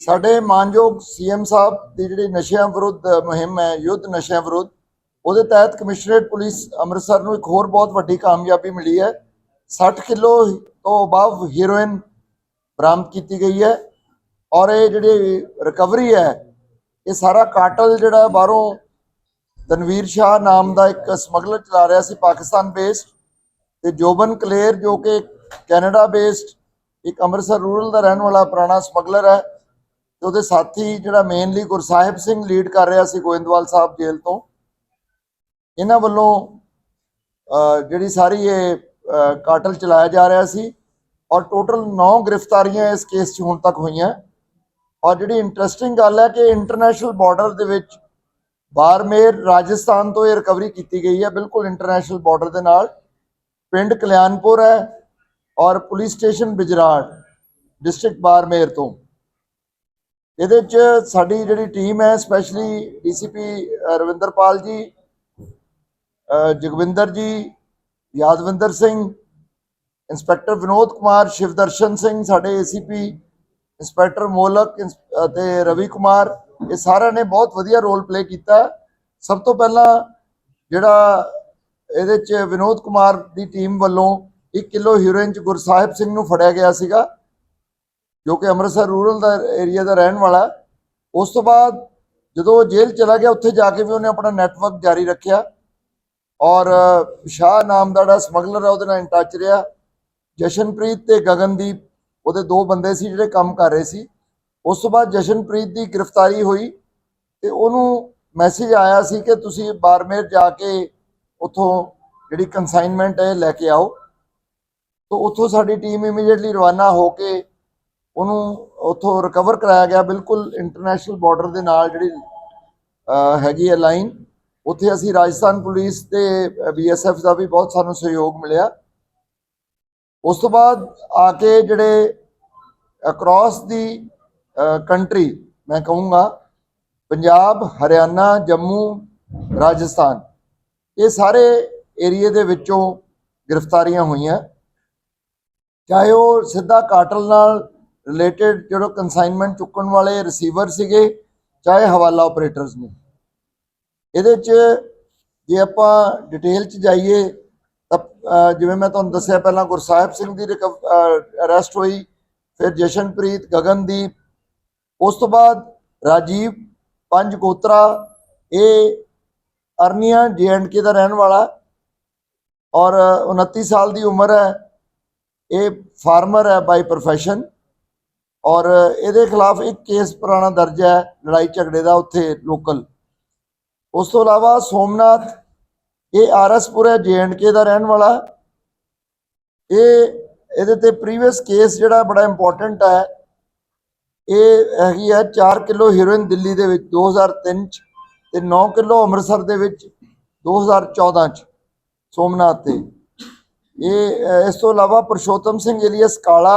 ਸਾਡੇ ਮਾਨਯੋਗ ਸੀਐਮ ਸਾਹਿਬ ਦੀ ਜਿਹੜੀ ਨਸ਼ਿਆਂ ਵਿਰੁੱਧ ਮੁਹਿੰਮ ਹੈ, ਯੁੱਧ ਨਸ਼ਿਆਂ ਵਿਰੁੱਧ, ਉਹਦੇ ਤਹਿਤ ਕਮਿਸ਼ਨਰੇਟ ਪੁਲਿਸ ਅੰਮ੍ਰਿਤਸਰ ਨੂੰ ਇੱਕ ਹੋਰ ਬਹੁਤ ਵੱਡੀ ਕਾਮਯਾਬੀ ਮਿਲੀ ਹੈ। 60 ਕਿਲੋ ਤੋਂ ਅਬਵ ਹੀਰੋਇਨ ਬਰਾਮਦ ਕੀਤੀ ਗਈ ਹੈ ਔਰ ਇਹ ਜਿਹੜੀ ਰਿਕਵਰੀ ਹੈ, ਇਹ ਸਾਰਾ ਕਾਟਲ ਜਿਹੜਾ ਬਾਹਰੋਂ ਤਨਵੀਰ ਸ਼ਾਹ ਨਾਮ ਦਾ ਇੱਕ ਸਮਗਲਰ ਚਲਾ ਰਿਹਾ ਸੀ, ਪਾਕਿਸਤਾਨ ਬੇਸਡ ਤੇ ਜੋਬਨ ਕਲੇਰ ਜੋ ਕਿ ਕੈਨੇਡਾ ਬੇਸਡ ਇੱਕ ਅੰਮ੍ਰਿਤਸਰ ਰੂਰਲ ਦਾ ਰਹਿਣ ਵਾਲਾ ਪੁਰਾਣਾ ਸਮਗਲਰ ਹੈ। ਤੇ ਉਹਦੇ ਸਾਥੀ ਜਿਹੜਾ ਮੇਨਲੀ ਗੁਰਸਾਹਿਬ ਸਿੰਘ ਲੀਡ ਕਰ ਰਿਹਾ ਸੀ ਗੋਇੰਦਵਾਲ ਸਾਹਿਬ ਜੇਲ੍ਹ ਤੋਂ, ਇਹਨਾਂ ਵੱਲੋਂ ਜਿਹੜੀ ਸਾਰੀ ਇਹ ਕਾਟਲ ਚਲਾਇਆ ਜਾ ਰਿਹਾ ਸੀ ਔਰ ਟੋਟਲ 9 ਗ੍ਰਿਫਤਾਰੀਆਂ ਇਸ ਕੇਸ 'ਚ ਹੁਣ ਤੱਕ ਹੋਈਆਂ। ਔਰ ਜਿਹੜੀ ਇੰਟਰਸਟਿੰਗ ਗੱਲ ਹੈ ਕਿ ਇੰਟਰਨੈਸ਼ਨਲ ਬਾਰਡਰ ਦੇ ਵਿੱਚ ਬਾਰਮੇਰ ਰਾਜਸਥਾਨ ਤੋਂ ਇਹ ਰਿਕਵਰੀ ਕੀਤੀ ਗਈ ਹੈ, ਬਿਲਕੁਲ ਇੰਟਰਨੈਸ਼ਨਲ ਬਾਰਡਰ ਦੇ ਨਾਲ। ਪਿੰਡ ਕਲਿਆਣਪੁਰ ਹੈ ਔਰ police station Bijrad district Barmer ਤੋਂ। ਇਹਦੇ ਚ ਸਾਡੀ ਜਿਹੜੀ ਟੀਮ ਹੈ specially DCP Ravinderpal ji Jagwinder ji, Yadvinder Singh, inspector Vinod Kumar, Shivdarshan Singh ਸਾਡੇ ਏਸੀਪੀ ਇੰਸਪੈਕਟਰ ਮੋਲਕ, ਇੰਸ- ਅਤੇ ਰਵੀ ਕੁਮਾਰ, ਇਹ ਸਾਰਿਆਂ ਨੇ ਬਹੁਤ ਵਧੀਆ ਰੋਲ ਪਲੇ ਕੀਤਾ। ਸਭ ਤੋਂ ਪਹਿਲਾਂ ਜਿਹੜਾ ਇਹਦੇ ਚ ਵਿਨੋਦ ਕੁਮਾਰ ਦੀ ਟੀਮ ਵੱਲੋਂ 1 ਕਿਲੋ ਹੀਰੋਇਨ ਚ ਗੁਰਸਾਹਿਬ ਸਿੰਘ ਨੂੰ ਫੜਿਆ ਗਿਆ ਸੀਗਾ। ਜੋ ਕਿ ਅੰਮ੍ਰਿਤਸਰ ਰੂਰਲ ਦਾ ਏਰੀਆ ਦਾ ਰਹਿਣ ਵਾਲਾ, ਉਸ ਤੋਂ ਬਾਅਦ ਜਦੋਂ ਉਹ ਜੇਲ੍ਹ ਚਲਾ ਗਿਆ, ਉੱਥੇ ਜਾ ਕੇ ਵੀ ਉਹਨੇ ਆਪਣਾ ਨੈਟਵਰਕ ਜਾਰੀ ਰੱਖਿਆ ਔਰ, ਸ਼ਾਹ ਨਾਮ ਦਾ ਜਿਹੜਾ ਸਮਗਲਰ ਹੈ ਉਹਦੇ ਨਾਲ ਇਨ ਟੱਚ ਰਿਹਾ। ਜਸ਼ਨਪ੍ਰੀਤ ਤੇ ਗਗਨਦੀਪ, ਉਹਦੇ ਦੋ ਬੰਦੇ ਸੀ ਜਿਹੜੇ ਕੰਮ ਕਰ ਰਹੇ ਸੀ। ਉਸ ਤੋਂ ਬਾਅਦ ਜਸ਼ਨਪ੍ਰੀਤ ਦੀ ਗ੍ਰਿਫਤਾਰੀ ਹੋਈ ਤੇ ਉਹਨੂੰ ਮੈਸੇਜ ਆਇਆ ਸੀ ਕਿ ਤੁਸੀਂ ਬਾਰਮੇਰ ਜਾ ਕੇ ਉੱਥੋਂ ਜਿਹੜੀ ਕਨਸਾਈਨਮੈਂਟ ਹੈ, ਲੈ ਕੇ ਆਓ। ਤੋਂ ਉੱਥੋਂ ਸਾਡੀ ਟੀਮ ਇਮੀਡੀਏਟਲੀ ਰਵਾਨਾ ਹੋ ਕੇ ਉਹਨੂੰ ਉੱਥੋਂ ਰਿਕਵਰ ਕਰਾਇਆ ਗਿਆ, ਬਿਲਕੁਲ ਇੰਟਰਨੈਸ਼ਨਲ ਬਾਰਡਰ ਦੇ ਨਾਲ ਜਿਹੜੀ ਹੈਗੀ ਹੈ ਲਾਈਨ ਉੱਥੇ ਅਸੀਂ ਰਾਜਸਥਾਨ ਪੁਲਿਸ ਤੇ ਬੀਐਸਐਫ ਦਾ ਵੀ ਬਹੁਤ ਸਾਨੂੰ ਸਹਿਯੋਗ ਮਿਲਿਆ। ਉਸ ਤੋਂ ਬਾਅਦ ਆ ਕੇ ਜਿਹੜੇ ਅਕ੍ਰੋਸ ਦੀ ਕੰਟਰੀ ਮੈਂ ਕਹੂੰਗਾ, ਪੰਜਾਬ, ਹਰਿਆਣਾ, ਜੰਮੂ, ਰਾਜਸਥਾਨ, ਇਹ ਸਾਰੇ ਏਰੀਏ ਦੇ ਵਿੱਚੋਂ ਗ੍ਰਿਫਤਾਰੀਆਂ ਹੋਈਆਂ। ਚਾਹੇ ਉਹ ਸਿੱਧਾ ਕਾਟਲ ਨਾਲ ਰਿਲੇਟਡ ਜਿਹੜਾ ਕਨਸਾਈਨਮੈਂਟ ਚੁੱਕਣ ਵਾਲੇ ਰਿਸੀਵਰ ਸੀਗੇ, ਚਾਹੇ ਹਵਾਲਾ ਆਪਰੇਟਰਸ ਨੇ। ਇਹਦੇ 'ਚ ਜੇ ਆਪਾਂ ਡਿਟੇਲ 'ਚ ਜਾਈਏ, ਤਾਂ ਜਿਵੇਂ ਮੈਂ ਤੁਹਾਨੂੰ ਦੱਸਿਆ ਪਹਿਲਾਂ ਗੁਰਸਾਹਿਬ ਸਿੰਘ ਦੀ ਅਰੈਸਟ ਹੋਈ, ਫਿਰ ਜਸ਼ਨਪ੍ਰੀਤ, ਗਗਨਦੀਪ, ਉਸ ਤੋਂ ਬਾਅਦ ਰਾਜੀਵ, ਪੰਜ ਗੋਤਰਾ, ਇਹ ਅਰਨੀਆ ਕੇ ਦਾ ਰਹਿਣ ਵਾਲਾ, ਔਰ 29 ਸਾਲ ਦੀ ਉਮਰ ਹੈ, ਇਹ ਫਾਰਮਰ ਹੈ ਬਾਈ ਪ੍ਰੋਫੈਸ਼ਨ ਔਰ ਇਹਦੇ ਖਿਲਾਫ ਇੱਕ ਕੇਸ ਪੁਰਾਣਾ ਦਰਜ ਹੈ, ਲੜਾਈ ਝਗੜੇ ਦਾ ਉੱਥੇ ਲੋਕਲ ਉਸ ਤੋਂ ਇਲਾਵਾ ਸੋਮਨਾਥ, ਇਹ ਆਰਐਸਪੁਰ ਹੈ ਕੇ ਦਾ ਰਹਿਣ ਵਾਲਾ। ਇਹ, ਇਹਦੇ ਤੇ ਪ੍ਰੀਵੀਅਸ ਕੇਸ ਜਿਹੜਾ ਬੜਾ ਇੰਪੋਰਟੈਂਟ ਹੈ, ਇਹ ਹੈਗੀ ਹੈ 4 ਕਿਲੋ ਹੀਰੋਇਨ ਦਿੱਲੀ ਦੇ ਵਿੱਚ 2003 ਚ ਤੇ 9 ਕਿਲੋ ਅੰਮ੍ਰਿਤਸਰ ਦੇ ਵਿੱਚ 2014 ਚ, ਸੋਮਨਾਥ ਤੇ। ਇਹ, ਇਸ ਤੋਂ ਇਲਾਵਾ ਪਰਸ਼ੋਤਮ ਸਿੰਘ, ਏਲੀਅਸ ਕਾਲਾ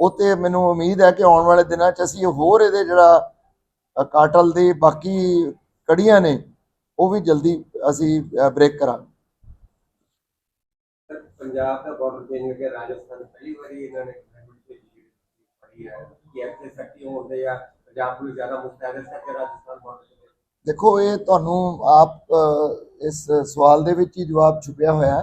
ਉਹ ਤੇ ਮੈਨੂੰ ਉਮੀਦ ਹੈ ਕਿ ਆਉਣ ਵਾਲੇ ਦਿਨਾਂ 'ਚ ਅਸੀਂ ਹੋਰ ਇਹਦੇ ਜਿਹੜਾ ਕਾਟਲ ਦੇ ਬਾਕੀ ਕੜੀਆਂ ਨੇ ਉਹ ਵੀ ਜਲਦੀ ਅਸੀਂ ਬ੍ਰੇਕ ਕਰਾਂਗੇ। ਪੰਜਾਬ ਦਾ ਬਾਰਡਰ ਚੇਂਜ ਕਰਕੇ ਰਾਜਸਥਾਨ ਪਹਿਲੀ ਵਾਰੀ ਇਹਨਾਂ ਨੇ ਦੇਖੋ ਇਹ ਤੁਹਾਨੂੰ ਆਪ ਇਸ ਸਵਾਲ ਦੇ ਵਿੱਚ ਹੀ ਜਵਾਬ ਛੁਪਿਆ ਹੋਇਆ ਹੈ।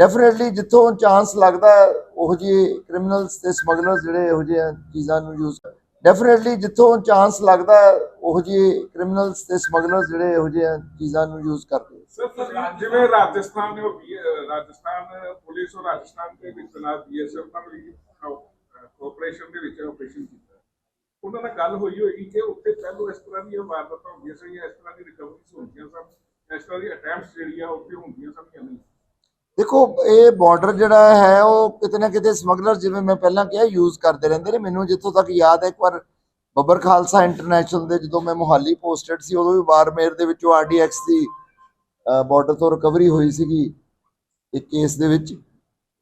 ਡੈਫੀਨਿਟਲੀ ਜਿੱਥੋਂ ਚਾਂਸ ਲੱਗਦਾ ਹੈ, ਉਹੋ ਜਿਹੇ ਕ੍ਰਿਮੀਨਲਸ ਤੇ ਸਮਗਲਰਸ ਜਿਹੜੇ ਇਹੋ ਜਿਹੀਆਂ ਚੀਜ਼ਾਂ ਨੂੰ ਯੂਜ਼ ਡੈਫੀਨਿਟਲੀ ਜਿੱਥੋਂ ਚਾਂਸ ਲੱਗਦਾ ਹੈ, ਉਹੋ ਜਿਹੇ ਕ੍ਰਿਮੀਨਲਸ ਤੇ ਸਮਗਲਰਸ ਜਿਹੜੇ ਇਹੋ ਜਿਹੀਆਂ ਚੀਜ਼ਾਂ ਨੂੰ ਯੂਜ਼ ਕਰਦੇ ਆ। ਸਰ ਤੁਸੀਂ ਜਿਵੇਂ ਰਾਜਸਥਾਨ ਦੇ ਵੀ ਰਾਜਸਥਾਨ ਪੁਲਿਸ ਔਰ ਰਾਜਸਥਾਨ ਦੇ ਵਿੱਚ ਤਨਾਤ ਬੀਐਸਐਫ ਨਾਲ ਵੀ ਕੋਆਪਰੇਸ਼ਨ ਦੇ ਵਿੱਚ ਆਪਰੇਸ਼ਨ ਕੀਤਾ ਉਹਨਾਂ ਨਾਲ ਗੱਲ ਹੋਈ ਹੋਏਗੀ ਕਿ ਉੱਥੇ ਪਹਿਲੋਂ ਇਸ ਤਰ੍ਹਾਂ ਦੀਆਂ ਵਾਰਦਾਤਾਂ ਹੁੰਦੀਆਂ ਸੀ ਜਾਂ ਇਸ ਤਰ੍ਹਾਂ ਦੀ ਰਿਕਵਰੀਜ਼ ਹੁੰਦੀਆਂ ਸਨ ਇਸ ਤਰ੍ਹਾਂ ਦੀ ਅਟੈਂਪਟਸ ਜਿਹੜੀਆਂ ਉੱਥੇ ਹੁੰਦੀਆਂ ਸਨ ਜਾਂ ਨਹੀਂ ਦੇਖੋ, ਇਹ ਬਾਰਡਰ ਜਿਹੜਾ ਹੈ, ਉਹ ਕਿਤੇ ਨਾ ਕਿਤੇ ਸਮਗਲਰ, ਜਿਵੇਂ ਮੈਂ ਪਹਿਲਾਂ ਕਿਹਾ ਯੂਜ਼ ਕਰਦੇ ਰਹਿੰਦੇ ਨੇ। ਮੈਨੂੰ ਜਿੱਥੋਂ ਤੱਕ ਯਾਦ ਹੈ, ਇੱਕ ਵਾਰ ਬੱਬਰ ਖਾਲਸਾ ਇੰਟਰਨੈਸ਼ਨਲ ਦੇ ਜਦੋਂ ਮੈਂ ਮੋਹਾਲੀ ਪੋਸਟਡ ਸੀ, ਉਦੋਂ ਵੀ ਬਾਰਮੇਰ ਦੇ ਵਿੱਚੋਂ ਆਰਡੀਐਕਸ ਦੀ ਬਾਰਡਰ ਤੋਂ ਰਿਕਵਰੀ ਹੋਈ ਸੀਗੀ, ਇੱਕ ਕੇਸ ਦੇ ਵਿੱਚ।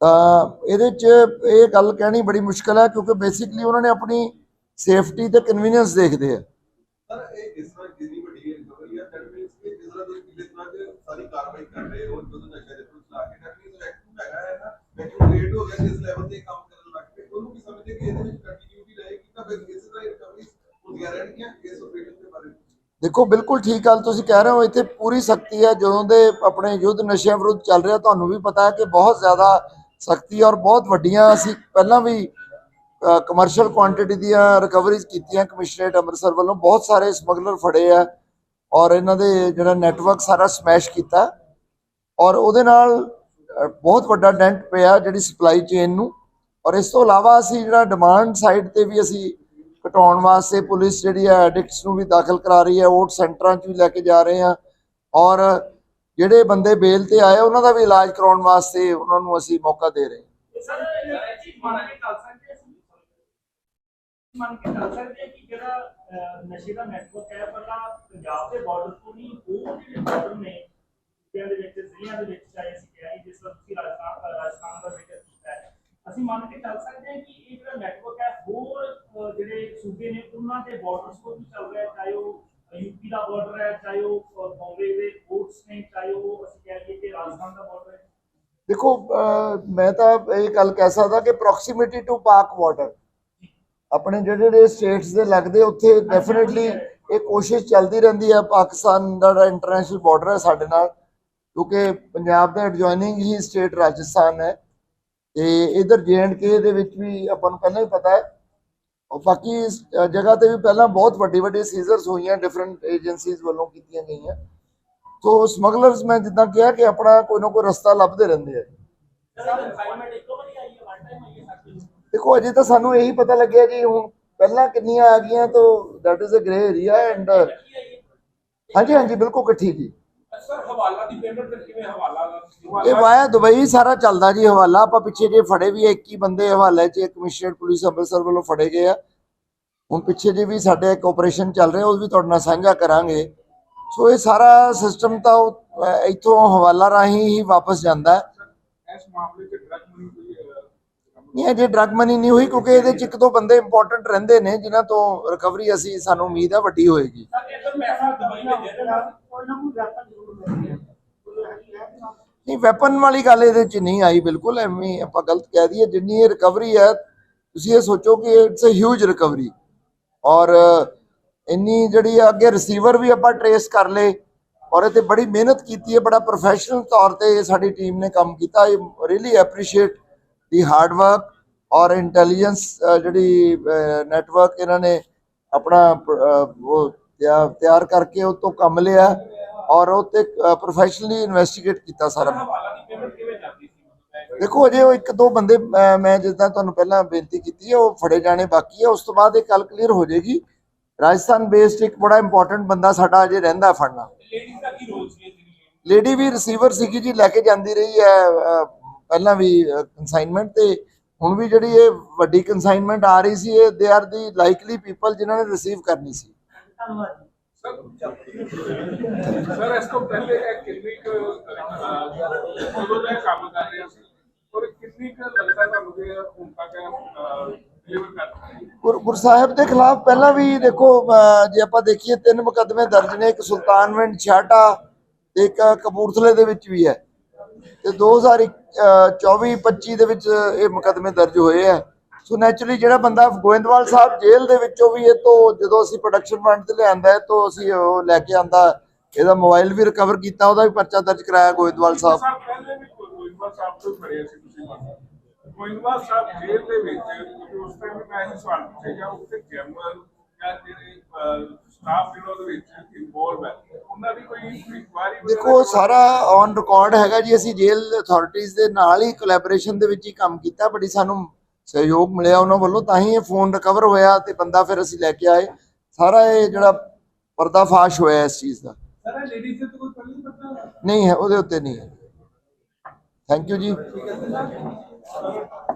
ਤਾਂ ਇਹਦੇ 'ਚ ਇਹ ਗੱਲ ਕਹਿਣੀ ਬੜੀ ਮੁਸ਼ਕਲ ਹੈ, ਕਿਉਂਕਿ ਬੇਸਿਕਲੀ ਉਹਨਾਂ ਨੇ ਆਪਣੀ ਸੇਫਟੀ ਤੇ ਕਨਵੀਨੀਅੰਸ ਦੇਖਦੇ ਆ। ਸਰ ਇਹ ਇਸ ਤਰ੍ਹਾਂ ਜਿੰਨੀ ਵੱਡੀ ਰਿਕਵਰੀ ਹੈ ਦੈਟ ਮੀਨਸ ਤਰ੍ਹਾਂ ਤੁਸੀਂ ਪਿਛਲੇ ਤਰ੍ਹਾਂ ਚ ਸਾਰੀ ਕਾਰਵਾਈ ਕਰ ਰਹੇ ਹੋ ਜਦੋਂ ਨਸ਼ੇ ਦੇ ਪੁਲਿਸ ਲਾ ਕੇ ਦੈਟ ਮੀਨਸ ਐਕਟਿਵ ਹੈਗਾ ਹੈ ਨਾ ਐਕਟਿਵ ਹੋ ਗਿਆ ਜਿਸ ਲੈਵਲ ਤੇ ਕੰਮ ਕਰਨ ਲੱਗ ਪਏ, ਉਹਨੂੰ ਕੀ ਸਮਝਦੇ ਕਿ ਇਹਦੇ ਵਿੱਚ ਕੰਟੀਨਿਊਟੀ ਰਹੇਗੀ, ਤਾਂ ਫਿਰ ਇਸੇ ਤਰ੍ਹਾਂ ਰਿਕਵਰੀ ਹੁੰਦੀਆਂ ਰਹਿਣਗੀਆਂ ਇਸ ਆਪਰੇਸ਼ਨ ਦੇ ਬਾਰੇ ਦੇਖੋ, ਬਿਲਕੁਲ ਠੀਕ ਗੱਲ ਤੁਸੀਂ ਕਹਿ ਰਹੇ ਹੋ, ਇੱਥੇ ਪੂਰੀ ਸਖਤੀ ਹੈ, ਜਦੋਂ ਦੇ ਆਪਣੇ ਯੁੱਧ ਨਸ਼ਿਆਂ ਵਿਰੁੱਧ ਚੱਲ ਰਿਹਾ, ਤੁਹਾਨੂੰ ਵੀ ਪਤਾ ਹੈ ਕਿ ਬਹੁਤ ਜ਼ਿਆਦਾ ਸਖਤੀ ਔਰ ਬਹੁਤ ਵੱਡੀਆਂ ਅਸੀਂ ਪਹਿਲਾਂ ਵੀ ਕਮਰਸ਼ੀਅਲ ਕੁਆਂਟੀਟੀ ਦੀਆਂ ਰਿਕਵਰੀਜ਼ ਕੀਤੀਆਂ ਕਮਿਸ਼ਨਰੇਟ ਅੰਮ੍ਰਿਤਸਰ ਵੱਲੋਂ, ਬਹੁਤ ਸਾਰੇ ਸਮਗਲਰ ਫੜੇ ਆ ਔਰ ਇਹਨਾਂ ਦੇ ਜਿਹੜਾ ਨੈਟਵਰਕ ਸਾਰਾ ਸਮੈਸ਼ ਕੀਤਾ। ਔਰ ਉਹਦੇ ਨਾਲ ਬਹੁਤ ਵੱਡਾ ਡੈਂਟ ਪਿਆ ਜਿਹੜੀ ਸਪਲਾਈ ਚੇਨ ਨੂੰ। ਔਰ ਇਸ ਤੋਂ ਇਲਾਵਾ ਅਸੀਂ ਜਿਹੜਾ ਡਿਮਾਂਡ ਸਾਈਡ ਤੇ ਵੀ ਅਸੀਂ ਘਟਾਉਣ ਵਾਸਤੇ ਪੁਲਿਸ ਜਿਹੜੀ ਹੈ ਐਡਿਕਟਸ ਨੂੰ ਵੀ ਦਾਖਲ ਕਰਾ ਰਹੀ ਹੈ ਓਟ ਸੈਂਟਰਾਂ 'ਚ ਵੀ ਲੈ ਕੇ ਜਾ ਰਹੇ ਹਾਂ। ਔਰ ਜਿਹੜੇ ਬੰਦੇ ਬੇਲ ਤੇ ਆਏ, ਉਹਨਾਂ ਦਾ ਵੀ ਇਲਾਜ ਕਰਾਉਣ ਵਾਸਤੇ ਉਹਨਾਂ ਨੂੰ ਅਸੀਂ ਮੌਕਾ ਦੇ ਰਹੇ ਜਿਹੜਾ ਨਸ਼ੇ ਦਾ ਨੈਟਵਰਕ ਹੈ, ਪਹਿਲਾਂ ਪੰਜਾਬ ਦੇ ਬਾਰਡਰ ਤੋਂ ਨਹੀਂ, ਹੋਰ ਜਿਹੜੇ ਬਾਰਡਰ ਨੇ ਸੂਬਿਆਂ ਦੇ ਵਿੱਚ ਜ਼ਿਲ੍ਹਿਆਂ ਦੇ ਵਿੱਚ ਚਾਹੇ ਅਸੀਂ ਕਹਿ ਜਿਸ ਤਰ੍ਹਾਂ ਤੁਸੀਂ ਰਾਜਸਥਾਨ ਰਾਜਸਥਾਨ ਦਾ ਜ਼ਿਕਰ ਕੀਤਾ ਹੈ ਅਸੀਂ ਮੰਨ ਕੇ ਚੱਲ ਸਕਦੇ ਹਾਂ ਕਿ ਇਹ ਜਿਹੜਾ ਨੈਟਵਰਕ ਹੈ ਹੋਰ ਜਿਹੜੇ ਸੂਬੇ ਨੇ ਉਹਨਾਂ ਦੇ ਬਾਰਡਰਸ ਤੋਂ ਵੀ ਚੱਲ ਰਿਹਾ ਹੈ, ਚਾਹੇ ਉਹ ਯੂਪੀ ਦਾ ਬਾਰਡਰ ਹੈ ਚਾਹੇ ਉਹ ਬੰਬੇ ਦੇ ਕੋਰਟਸ ਨੇ ਚਾਹੇ ਉਹ ਅਸੀਂ ਕਹਿ ਲਈਏ ਕਿ ਰਾਜਸਥਾਨ ਦਾ ਬਾਰਡਰ ਹੈ। ਦੇਖੋ ਮੈਂ ਤਾਂ ਇਹ ਗੱਲ ਕਹਿ ਸਕਦਾ ਕਿ ਪ੍ਰੋਕਸੀਮਿਟੀ ਟੂ ਪਾਕ ਬਾਰਡਰ ਆਪਣੇ ਜਿਹੜੇ ਜਿਹੜੇ ਸਟੇਟਸ ਦੇ ਲੱਗਦੇ ਉੱਥੇ ਡੈਫੀਨਿਟਲੀ ਇਹ ਕੋਸ਼ਿਸ਼ ਚੱਲਦੀ ਰਹਿੰਦੀ ਹੈ ਪਾਕਿਸਤਾਨ ਦਾ ਇੰਟਰਨੈਸ਼ਨਲ ਬਾਰਡਰ ਹੈ ਸਾਡੇ ਨਾਲ। ਕਿਉਂਕਿ ਪੰਜਾਬ ਦਾ ਐਡਜੋਇਨਿੰਗ ਹੀ ਸਟੇਟ ਰਾਜਸਥਾਨ ਹੈ ਤੇ ਇਧਰ ਕੇ ਦੇ ਵਿੱਚ ਵੀ ਆਪਾਂ ਨੂੰ ਪਹਿਲਾਂ ਹੀ ਪਤਾ ਹੈ। ਔਰ ਬਾਕੀ ਇਸ ਅ, ਜਗ੍ਹਾ ਤੇ ਵੀ ਪਹਿਲਾਂ ਬਹੁਤ ਵੱਡੀ ਵੱਡੀ ਸੀਜ਼ਰਸ ਹੋਈਆਂ ਡਿਫਰੈਂਟ ਏਜੰਸੀਜ਼ ਵੱਲੋਂ ਕੀਤੀਆਂ ਗਈਆਂ। ਸੋ ਸਮਗਲਰਸ ਮੈਂ ਜਿੱਦਾਂ ਕਿਹਾ ਕਿ ਆਪਣਾ ਕੋਈ ਨਾ ਕੋਈ ਰਸਤਾ ਲੱਭਦੇ ਰਹਿੰਦੇ ਆ। ਸਰ ਕਨਫਾਈਨਮੈਂਟ ਇੱਕੋ ਵਾਰੀ ਆਈ ਹੈ ਵਨ ਟਾਈਮ ਆਈ ਹੈ ਸਾਡੇ ਦੇਖੋ ਅਜੇ ਤਾਂ ਸਾਨੂੰ ਇਹੀ ਪਤਾ ਲੱਗਿਆ ਜੀ ਹੁਣ ਪਹਿਲਾਂ ਕਿੰਨੀਆਂ ਆ ਗਈਆਂ ਤਾਂ that is uh grey area and ਹਾਂਜੀ ਹਾਂਜੀ ਬਿਲਕੁਲ ਇਕੱਠੀ ਜੀ। ਸਰ ਹਵਾਲਾ ਦੀ ਪੇਮੈਂਟ ਫਿਰ ਕਿਵੇਂ ਹਵਾਲਾ ਇਹ ਵਾਇਆ ਦੁਬਈ ਸਾਰਾ ਚੱਲਦਾ ਜੀ ਹਵਾਲਾ। ਆਪਾਂ ਪਿੱਛੇ ਜੇ ਫੜੇ ਵੀ ਆ, 21 ਬੰਦੇ ਹਵਾਲੇ 'ਚ ਕਮਿਸ਼ਨਰੇਟ ਪੁਲਿਸ ਅੰਮ੍ਰਿਤਸਰ ਵੱਲੋਂ ਫੜੇ ਗਏ ਆ। ਹੁਣ ਪਿੱਛੇ ਜੇ ਵੀ ਸਾਡੇ ਇੱਕ ਆਪਰੇਸ਼ਨ ਚੱਲ ਰਿਹਾ ਉਹ ਵੀ ਤੁਹਾਡੇ ਨਾਲ ਸਾਂਝਾ ਕਰਾਂਗੇ। ਸੋ ਇਹ ਸਾਰਾ ਸਿਸਟਮ ਤਾਂ ਇੱਥੋਂ ਹਵਾਲਾ ਰਾਹੀਂ ਹੀ ਵਾਪਸ ਜਾਂਦਾ। ਹੈ ਇਸ ਮਾਮਲੇ 'ਚ ਡਰਗ ਮਨੀ ਕੋਈ ਅਹ, ਨਹੀਂ, ਅਜੇ ਡਰਗ ਮਨੀ ਨਹੀਂ ਹੋਈ ਕਿਉਂਕਿ ਇਹਦੇ 'ਚ ਇੱਕ ਦੋ ਬੰਦੇ ਇੰਪੋਰਟੈਂਟ ਰਹਿੰਦੇ ਨੇ, ਜਿਨ੍ਹਾਂ ਤੋਂ ਰਿਕਵਰੀ ਅਸੀਂ, ਸਾਨੂੰ ਉਮੀਦ ਹੈ ਵੱਡੀ ਹੋਏਗੀ। ਨਹੀਂ ਵੈਪਨ ਵਾਲੀ ਗੱਲ ਇਹਦੇ 'ਚ ਨਹੀਂ ਆਈ, ਬਿਲਕੁਲ ਐਵੇਂ ਆਪਾਂ ਗਲਤ ਕਹਿ ਦਈਏ, ਜਿੰਨੀ ਇਹ ਰਿਕਵਰੀ ਹੈ, ਤੁਸੀਂ ਇਹ ਸੋਚੋ ਕਿ ਇਟਸ ਅ ਹਿਊਜ ਰਿਕਵਰੀ ਔਰ ਇੰਨੀ ਜਿਹੜੀ ਅੱਗੇ ਰਿਸੀਵਰ ਵੀ ਆਪਾਂ ਟਰੇਸ ਕਰ ਲਏ, ਔਰ ਇਹ ਤੇ ਬੜੀ ਮਿਹਨਤ ਕੀਤੀ ਹੈ, ਬੜਾ ਪ੍ਰੋਫੈਸ਼ਨਲ ਤੌਰ ਤੇ ਸਾਡੀ ਟੀਮ ਨੇ ਕੰਮ ਕੀਤਾ I really appreciate the hard work ਔਰ ਇੰਟੈਲੀਜੈਂਸ ਜਿਹੜੀ ਨੈਟਵਰਕ ਇਹਨਾਂ ਨੇ ਆਪਣਾ ਉਹ ਤਿਆ- ਤਿਆਰ ਕਰਕੇ ਉਹ ਤੋਂ ਕੰਮ ਲਿਆ ਔਰ ਉਹ ਤੇ ਪ੍ਰੋਫੈਸ਼ਨਲੀ ਇਨਵੈਸਟੀਗੇਟ ਕੀਤਾ ਸਾਰਾ। ਦੇਖੋ ਅਜੇ ਉਹ ਇੱਕ ਦੋ ਬੰਦੇ ਮੈਂ ਜਿੱਦਾਂ ਤੁਹਾਨੂੰ ਪਹਿਲਾਂ ਬੇਨਤੀ ਕੀਤੀ ਹੈ ਉਹ ਫੜੇ ਜਾਣੇ ਬਾਕੀ ਹੈ ਉਸ ਤੋਂ ਬਾਅਦ ਇਹ ਕੱਲ ਕਲੀਅਰ ਹੋ ਜਾਏਗੀ। ਰਾਜਸਥਾਨ ਬੇਸਡ ਇੱਕ ਬੜਾ ਇੰਪੋਰਟੈਂਟ ਬੰਦਾ ਸਾਡਾ ਅਜੇ ਰਹਿੰਦਾ ਫੜਨਾ। ਲੇਡੀ ਵੀ ਰਿਸੀਵਰ ਸੀਗੀ ਜੀ ਲੈ ਕੇ ਜਾਂਦੀ ਰਹੀ ਹੈ ਪਹਿਲਾਂ ਵੀ ਕਨਸਾਈਨਮੈਂਟ ਤੇ ਹੁਣ ਵੀ ਜਿਹੜੀ ਇਹ ਵੱਡੀ ਕਨਸਾਈਨਮੈਂਟ ਆ ਰਹੀ ਸੀ ਇਹ they are the likely people ਜਿਨ੍ਹਾਂ ਨੇ ਰਿਸੀਵ ਕਰਨੀ ਸੀ। ਧੰਨਵਾਦ ਸਰ ਸਰ ਇਸ ਤੋਂ ਪਹਿਲੇ ਇਹ ਕਿੰਨੀ ਕੁ ਅਹ, ਉਦੋਂ ਦਾ ਇਹ ਕੰਮ ਕਰ ਰਿਹਾ ਸੀ ਔਰ ਕਿੰਨੀ ਕੁ ਲੱਗਦਾ ਤੁਹਾਨੂੰ ਕਿ ਹੁਣ ਤੱਕ ਡਿਲੀਵਰ ਕਰ ਦਿੱਤੀ ਗੁਰ ਸਾਹਿਬ ਦੇ ਖਿਲਾਫ ਪਹਿਲਾਂ ਵੀ ਦੇਖੋ ਜੇ ਆਪਾਂ ਦੇਖੀਏ ਤਿੰਨ ਮੁਕੱਦਮੇ ਦਰਜ ਨੇ ਇੱਕ ਸੁਲਤਾਨਵਿੰਡ ਛਾਟਾ ਇੱਕ ਕਪੂਰਥਲੇ ਦੇ ਵਿੱਚ ਵੀ ਹੈ। ਤੇ 2024 25 ਦੇ ਵਿੱਚ ਇਹ ਮੁਕੱਦਮੇ ਦਰਜ ਹੋਏ ਹੈ ਸੋ ਨੈਚੁਰਲੀ ਜਿਹੜਾ ਬੰਦਾ ਗੋਇੰਦਵਾਲ ਸਾਹਿਬ ਜੇਲ੍ਹ ਦੇ ਵਿੱਚੋਂ ਵੀ ਇਹ ਤੋਂ ਜਦੋਂ ਅਸੀਂ ਪ੍ਰੋਡਕਸ਼ਨ ਫੰਡ ਤੇ ਲਿਆਂਦਾ ਹੈ ਤੋਂ ਅਸੀਂ ਉਹ ਲੈ ਕੇ ਆਂਦਾ ਇਹਦਾ ਮੋਬਾਈਲ ਵੀ ਰਿਕਵਰ ਕੀਤਾ ਉਹਦਾ ਵੀ ਪਰਚਾ ਦਰਜ ਕਰਾਇਆ ਗੋਇੰਦਵਾਲ ਸਾਹਿਬ। ਸਰ ਪਹਿਲੇ ਵੀ ਗੋਇੰਦਵਾਲ ਸਾਹਿਬ ਤੋਂ ਫੜਿਆ ਸੀ ਤੁਸੀਂ ਗੋਇੰਦਵਾਲ ਸਾਹਿਬ ਜੇਲ੍ਹ ਦੇ ਵਿੱਚ ਉਸ ਟਾਈਮ ਵੀ ਮੈਂ ਇਹ ਸਵਾਲ ਪੁੱਛਿਆ ਉੱਥੇ ਜਨਰਲ ਜਾਂ ਜਿਹੜੇ ਸਟਾਫ ਜਿਹੜਾ ਉਹਦੇ ਵਿੱਚ ਇਨਵੋਲਵ ਹੈ ਉਹਨਾਂ ਦੀ ਕੋਈ ਇਨਕੁਆਇਰੀ ਦੇਖੋ ਸਾਰਾ ਔਨ ਰਿਕਾਰਡ ਹੈਗਾ ਜੀ ਅਸੀਂ ਜੇਲ੍ਹ ਅਥਾਰਟੀਆਂ ਦੇ ਨਾਲ ਹੀ ਕੋਲੈਬੋਰੇਸ਼ਨ ਦੇ ਵਿੱਚ ਹੀ ਕੰਮ ਕੀਤਾ ਬੜੀ ਸਾਨੂੰ ਸਹਿਯੋਗ ਮਿਲਿਆ ਉਹਨਾਂ ਵੱਲੋਂ ਤਾਂ ਹੀ ਇਹ ਫੋਨ ਰਿਕਵਰ ਹੋਇਆ ਤੇ ਬੰਦਾ ਫਿਰ ਅਸੀਂ ਲੈ ਕੇ ਆਏ। ਸਾਰਾ ਇਹ ਜਿਹੜਾ ਪਰਦਾਫਾਸ਼ ਹੋਇਆ ਇਸ ਚੀਜ਼ ਦਾ। ਸਰ ਲੇਡੀਜ਼ ਤੇ ਕੋਈ ਪਹਿਲੀ ਪਤਾ? ਨਹੀਂ ਹੈ ਉਹਦੇ ਉੱਤੇ ਨਹੀਂ ਹੈ। ਥੈਂਕ ਯੂ ਜੀ।